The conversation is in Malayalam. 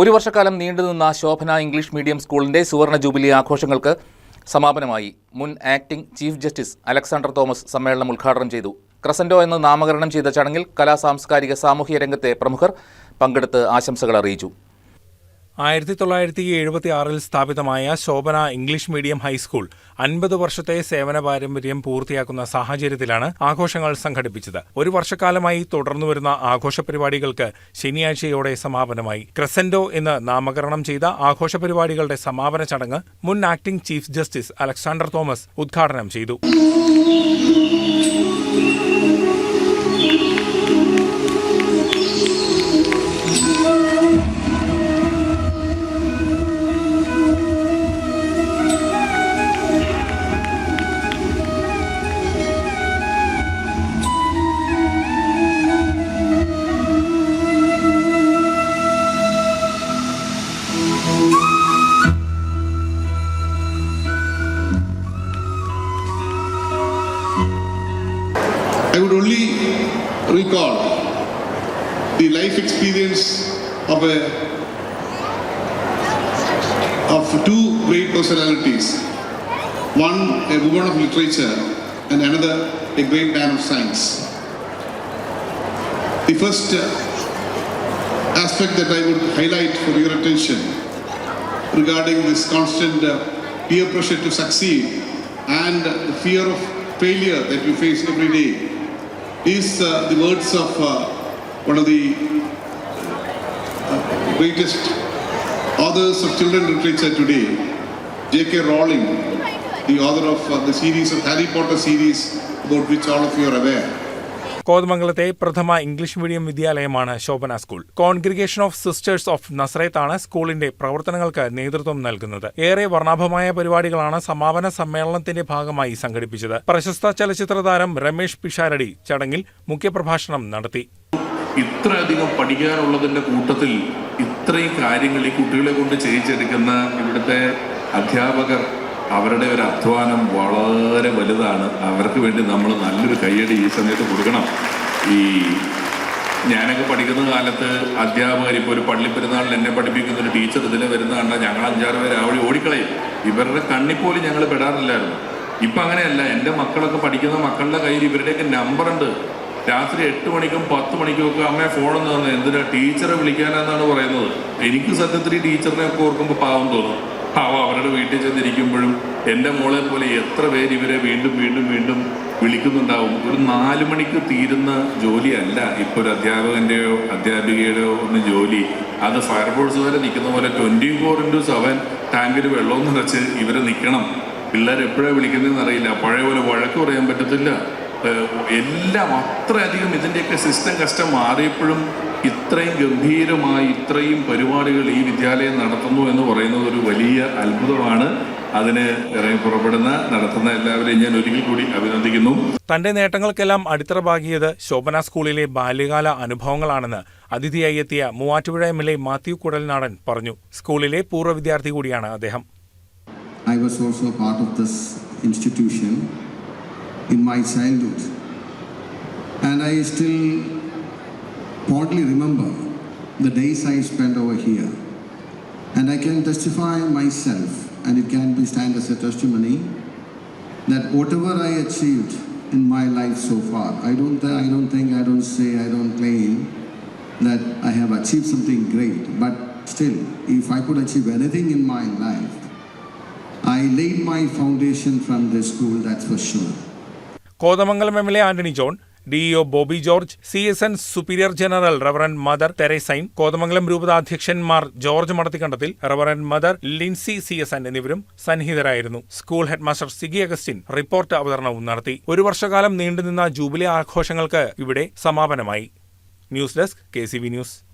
ഒരു വർഷക്കാലം നീണ്ടുനിന്ന ശോഭന ഇംഗ്ലീഷ് മീഡിയം സ്കൂളിന്റെ സുവർണ ജൂബിലി ആഘോഷങ്ങൾക്ക് സമാപനമായി മുൻ acting chief justice Alexander Thomas സമ്മേളനം ഉദ്ഘാടനം ചെയ്തു. ക്രസൻഡോ എന്ന് നാമകരണം ചെയ്ത ചടങ്ങിൽ കലാ സാംസ്കാരിക സാമൂഹ്യ രംഗത്തെ പ്രമുഖർ പങ്കെടുത്ത് ആശംസകൾ അറിയിച്ചു. ആയിരത്തി തൊള്ളായിരത്തി എഴുപത്തി ആറിൽ സ്ഥാപിതമായ ശോഭന ഇംഗ്ലീഷ് മീഡിയം ഹൈസ്കൂൾ അൻപത് വർഷത്തെ സേവന പാരമ്പര്യം പൂർത്തിയാക്കുന്ന സാഹചര്യത്തിലാണ് ആഘോഷങ്ങൾ സംഘടിപ്പിച്ചത്. ഒരു വർഷക്കാലമായി തുടർന്നുവരുന്ന ആഘോഷ പരിപാടികൾക്ക് ശനിയാഴ്ചയോടെ സമാപനമായി. ക്രസൻഡോ എന്ന് നാമകരണം ചെയ്ത ആഘോഷ പരിപാടികളുടെ സമാപന ചടങ്ങ് മുൻ acting chief justice Alexander Thomas ഉദ്ഘാടനം ചെയ്തു. I would only recall the life experience of a of two great personalities. One a woman of literature and another a great man of science. The first uh, aspect that I would highlight for your attention regarding this constant uh, peer pressure to succeed and the fear of failure that we face every day is uh, the words of uh, one of the uh, greatest authors of children literature today, J.K. Rowling, the author of uh, the series of Harry Potter series, about which all of you are aware. കോതമംഗലത്തെ പ്രഥമ English medium വിദ്യാലയമാണ് Shobhana school. Congregation of sisters of നസ്രേത്താണ് സ്കൂളിന്റെ പ്രവർത്തനങ്ങൾക്ക് നേതൃത്വം നൽകുന്നത്. ഏറെ വർണാഭമായ പരിപാടികളാണ് സമാപന സമ്മേളനത്തിന്റെ ഭാഗമായി സംഘടിപ്പിച്ചത്. പ്രശസ്ത ചലച്ചിത്ര താരം രമേഷ് പിഷാരടി ചടങ്ങിൽ മുഖ്യപ്രഭാഷണം നടത്തി. ഇത്രയധികം പഠിക്കാനുള്ളതിന്റെ കൂട്ടത്തിൽ ഇത്രയും കാര്യങ്ങൾ ഈ കുട്ടികളെ കൊണ്ട് ചെയ്യിച്ചെടുക്കുന്ന ഇവിടുത്തെ അധ്യാപകർ അവരുടെ ഒരു അധ്വാനം വളരെ വലുതാണ്. അവർക്ക് വേണ്ടി നമ്മൾ നല്ലൊരു കയ്യടി ഈ സമയത്ത് കൊടുക്കണം. ഈ ഞാനൊക്കെ പഠിക്കുന്ന കാലത്ത് അധ്യാപകർ ഇപ്പോൾ ഒരു പള്ളി പെരുന്നാളിൽ എന്നെ പഠിപ്പിക്കുന്ന ഒരു ടീച്ചർ ഇതിനെ വരുന്ന കണ്ടാൽ ഞങ്ങൾ അഞ്ചാറ് പേര് അവിടെ ഓടിക്കളയും. ഇവരുടെ കണ്ണിപ്പോലും ഞങ്ങൾ പെടാറില്ലായിരുന്നു. ഇപ്പം അങ്ങനെയല്ല. എന്റെ മക്കളൊക്കെ പഠിക്കുന്ന മക്കളുടെ കയ്യിൽ ഇവരുടെയൊക്കെ നമ്പറുണ്ട് രാത്രി എട്ട് മണിക്കും പത്ത് മണിക്കും ഒക്കെ അമ്മയെ ഫോണെന്ന് തന്നെ. എന്തിനാ ടീച്ചറെ വിളിക്കാനെന്നാണ് പറയുന്നത്. എനിക്ക് സത്യത്തിൽ ടീച്ചറിനെ ഒക്കെ ഓർക്കുമ്പോൾ പാവം തോന്നും. പാവം അവരുടെ വീട്ടിൽ ചെന്നിരിക്കുമ്പോഴും എന്റെ മോളെ പോലെ എത്ര പേര് ഇവരെ വീണ്ടും വീണ്ടും വീണ്ടും വിളിക്കുന്നുണ്ടാവും. ഒരു നാല് മണിക്ക് തീരുന്ന ജോലിയല്ല. ഇപ്പോൾ ഒരു അധ്യാപകന്റെയോ അധ്യാപികയുടെയോ ഒന്ന് ജോലി. അത് ഫയർഫോഴ്സ് വരെ നിൽക്കുന്ന പോലെ ട്വന്റി ഫോർ ഇന്റു സെവൻ ടാങ്കിൽ വെള്ളം നിറച്ച് ഇവരെ നിൽക്കണം. പിള്ളേർ എപ്പോഴാണ് വിളിക്കുന്നതെന്ന് അറിയില്ല. പഴയ പോലെ വഴക്ക് പറയാൻ പറ്റത്തില്ല. എല്ലാം അത്രയധികം ഇതിന്റെയൊക്കെ സിസ്റ്റം കഷ്ടം മാറിയപ്പോഴും ഇത്രയും ഗംഭീരമായി ഇത്രയും പരിപാടികൾ ഈ വിദ്യാലയം നടത്തുന്നു എന്ന് പറയുന്നത് ഒരു വലിയ അത്ഭുതമാണ്. അതിന് ഇറങ്ങി പുറപ്പെടുന്ന നടത്തുന്ന എല്ലാവരെയും ഞാൻ ഒരിക്കൽ കൂടി അഭിനന്ദിക്കുന്നു. തന്റെ നേട്ടങ്ങൾക്കെല്ലാം അടിത്തറ പാകിയത് ശോഭന സ്കൂളിലെ ബാല്യകാല അനുഭവങ്ങളാണെന്ന് അതിഥിയായി എത്തിയ Muvattupuzha M L A Mathew Kuzhalnadan പറഞ്ഞു. സ്കൂളിലെ പൂർവ വിദ്യാർത്ഥി കൂടിയാണ് അദ്ദേഹം. I was also part of this institution in my childhood and I still fondly remember the days I spent over here. And I can testify myself, and it can be stand as a testimony, that whatever I achieved in my life so far, I don't, th- I don't think, I don't say, I don't claim that I have achieved something great. But still, if I could achieve anything in my life, I laid my foundation from this school, that's for sure. Kothamangalam M L A Antony John DEO Bobby George C S N superior general reverend mother Theresine Kothamangalam രൂപതാധ്യക്ഷന്മാർ George Madathikandathil reverend mother Lincy C S N എന്നിവരും സന്നിഹിതരായിരുന്നു. School headmaster Sigi Augustine report അവതരണവും നടത്തി. ഒരു വർഷകാലം നീണ്ടുനിന്ന ജൂബിലി ആഘോഷങ്ങൾക്ക് ഇവിടെ സമാപനമായി. News desk K news.